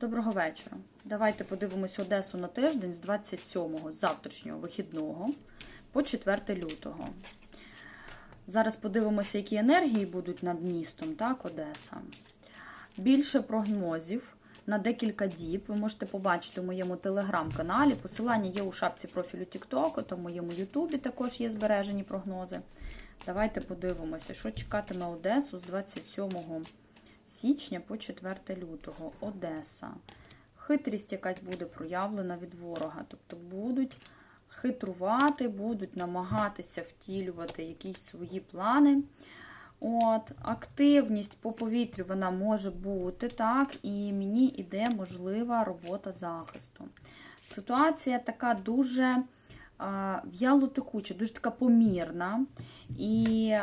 Доброго вечора. Давайте подивимось Одесу на тиждень з 27-го, завтрашнього вихідного по 4 лютого. Зараз подивимося, які енергії будуть над містом, так, Одеса. Більше прогнозів на декілька діб. Ви можете побачити в моєму телеграм-каналі. Посилання є у шапці профілю TikTok, та в моєму Ютубі також є збережені прогнози. Давайте подивимося, що чекатиме Одесу з 27 січня по 4 лютого. Одеса. Хитрість якась буде проявлена від ворога. Тобто будуть хитрувати, будуть намагатися втілювати якісь свої плани. От, Активність по повітрю вона може бути, так, і мені йде можлива робота захисту. Ситуація така дуже в'ялотекуча, дуже така помірна. І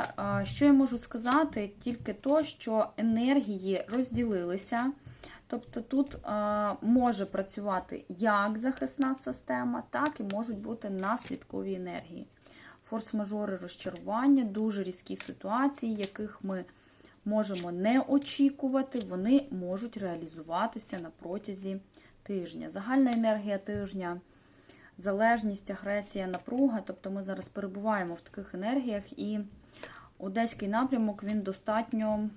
що я можу сказати? Тільки то, що енергії розділилися. Тобто тут може працювати як захисна система, так і можуть бути наслідкові енергії. Форс-мажори розчарування, дуже різкі ситуації, яких ми можемо не очікувати, вони можуть реалізуватися на протязі тижня. Загальна енергія тижня залежність, агресія, напруга. Тобто ми зараз перебуваємо в таких енергіях, і одеський напрямок він достатньо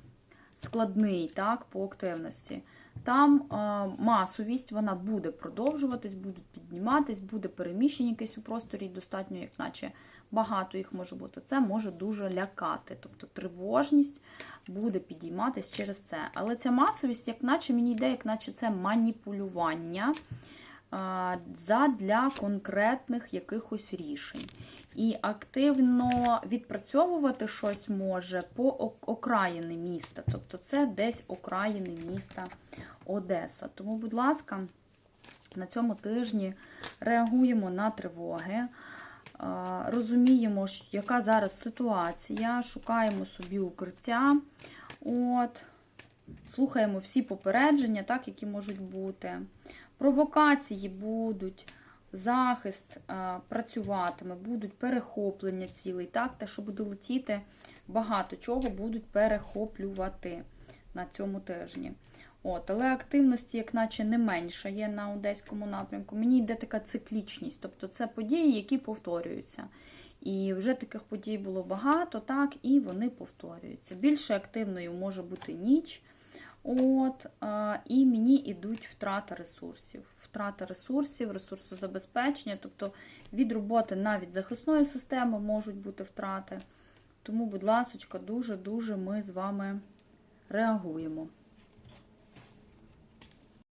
складний так, по активності. Там е, масовість вона буде продовжуватись, будуть підніматись, буде переміщення якесь у просторі, достатньо, як наче багато їх може бути. Це може дуже лякати. Тобто тривожність буде підійматись через це. Але ця масовість, як наче мені йде, як наче це маніпулювання задля конкретних якихось рішень. І активно відпрацьовувати щось може по окраїни міста. Тобто це десь окраїни міста Одеса. Тому, будь ласка, на цьому тижні реагуємо на тривоги. Розуміємо, яка зараз ситуація, шукаємо собі укриття, От, слухаємо всі попередження, так, які можуть бути. Провокації будуть, захист а, працюватиме, будуть перехоплення цілий, так, те, що буде летіти, багато чого будуть перехоплювати на цьому тижні. От, Але активності, як наче, не менше є на одеському напрямку. Мені йде така циклічність, тобто це події, які повторюються. І вже таких подій було багато, так, і вони повторюються. Більше активною може бути ніч. От, І мені йдуть втрата ресурсів. Втрата ресурсів, ресурсозабезпечення, тобто від роботи навіть захисної системи можуть бути втрати. Тому, будь ласка, дуже-дуже ми з вами реагуємо.